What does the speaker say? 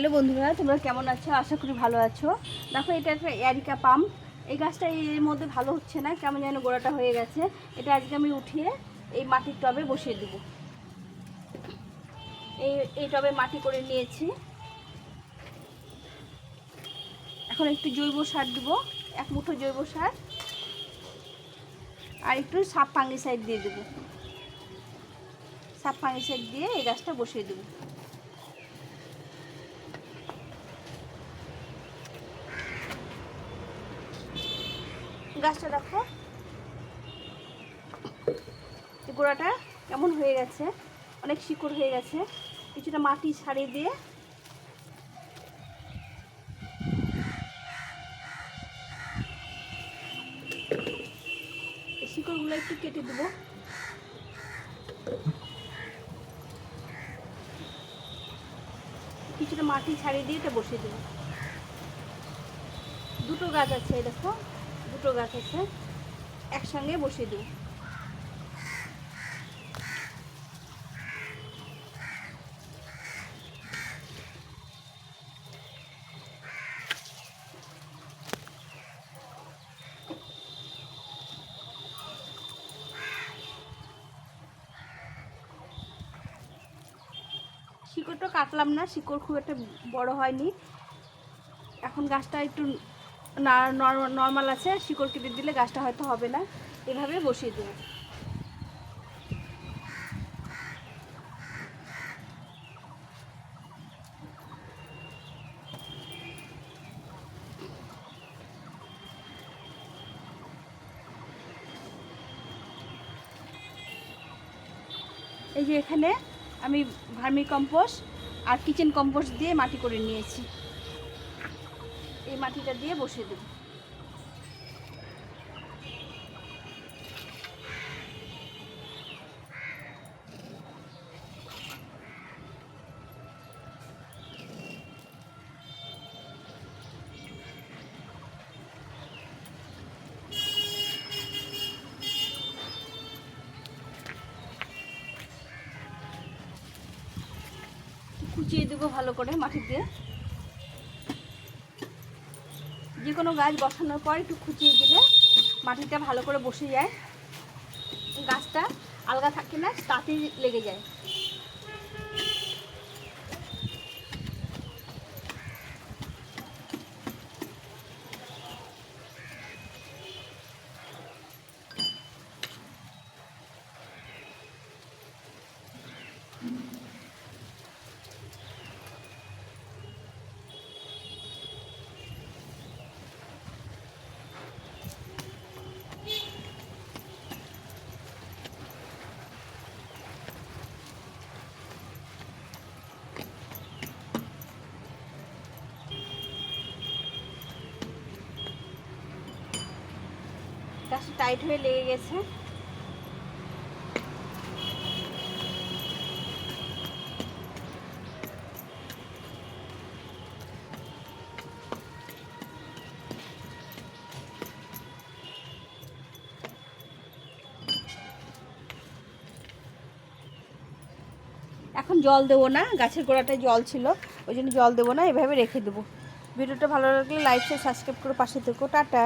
Hello বন্ধুরা, তোমরা কেমন আছো? আশা করি ভালো আছো। দেখো, এটা একটা এরিকা পাম্প। এই গাছটা এর মধ্যে ভালো হচ্ছে না, কেমন যেন গোড়াটা হয়ে গেছে। এটা আজকে আমি উঠিয়ে এই মাটির টবে বসিয়ে দেবো। এই এই টবে মাটি করে নিয়েছি। এখন একটু জৈব সার দেবো, এক মুঠো জৈব সার। আর একটু সাপ ফাঙ্গিসাইড দিয়ে দেবো। সাপ ফাঙ্গিসাইড দিয়ে এই গাছটা বসিয়ে দেবো। গাছটা দেখো। গোড়াটা কেমন হয়ে গেছে? অনেক শিকড় হয়ে গেছে। কিছুটা মাটি ছাড়িয়ে দিয়ে। শিকড়গুলো একটু কেটে দেবো। কিছুটা মাটি ছাড়িয়ে দিয়ে এটা বসিয়ে দেবো। দুটো গাছ আছে দেখো। দুটো গাছ আছে, একসঙ্গে বসিয়ে দেবো শিকড়টা কাটলাম না, শিকড় খুব একটা বড় হয়নি। এখন গাছটা একটু নর্মাল আছে, শিকড় কেটে দিলে গাছটা হয়তো হবে না। এভাবে বসিয়ে দেবো এই যে এখানে আমি ভার্মি কম্পোস্ট আর কিচেন কম্পোস্ট দিয়ে মাটি করে নিয়েছি। এই মাটিটা দিয়ে বসিয়ে দেব। কুচিয়ে দেবো ভালো করে মাটি দিয়ে। যে কোনো গাছ বসানোর পর একটু খুঁচিয়ে দিলে মাটিটা ভালো করে বসে যায়। গাছটা আলগা থাকে না, তাতেই লেগে যায়। গাছটা টাইট হয়ে লেগে গেছে। এখন জল দেবো না, গাছের গোড়াটায় জল ছিল, ওই জন্য জল দেবো না, এভাবে রেখে দেবো। ভিডিওটা ভালো লাগলে লাইক শেয়ার সাবস্ক্রাইব করে পাশে থেকো, টাটা।